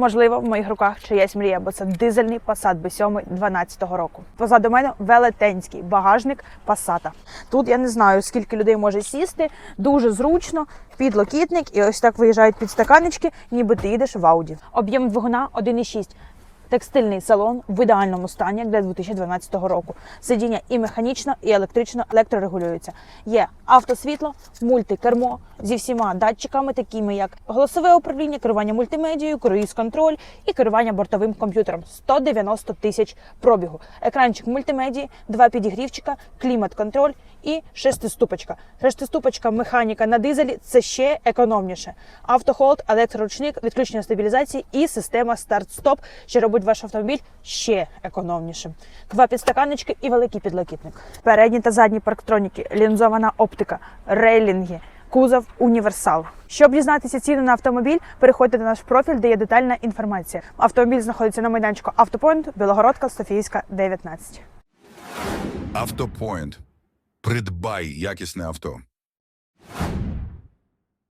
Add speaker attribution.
Speaker 1: Можливо, в моїх руках чиясь мрія, бо це дизельний Passat B7 12-го року. Позаду мене велетенський багажник Passat. Тут я не знаю, скільки людей може сісти. Дуже зручно, підлокітник, і ось так виїжджають підстаканнички, ніби ти їдеш в Ауді. Об'єм двигуна 1,6. Текстильний салон в ідеальному стані для 2012 року. Сидіння і механічно, і електрично електрорегулюються. Є автосвітло, мультикермо зі всіма датчиками, такими як голосове управління, керування мультимедією, круїз-контроль і керування бортовим комп'ютером. 190 тисяч пробігу. Екранчик мультимедії, два підігрівчика, клімат-контроль і шестиступочка. Шестиступочка механіка на дизелі це ще економніше. Автохолд, електроручник, відключення стабілізації і система старт-стоп, що робить ваш автомобіль ще економнішим. Два підстаканнички і великий підлокітник. Передні та задні парктроніки, лінзована оптика, рейлінги. Кузов універсал. Щоб дізнатися ціни на автомобіль, переходьте на наш профіль, де є детальна інформація. Автомобіль знаходиться на майданчику Автопоінт, Білогородка, Софійська, 19.
Speaker 2: Автопоінт. Придбай якісне авто.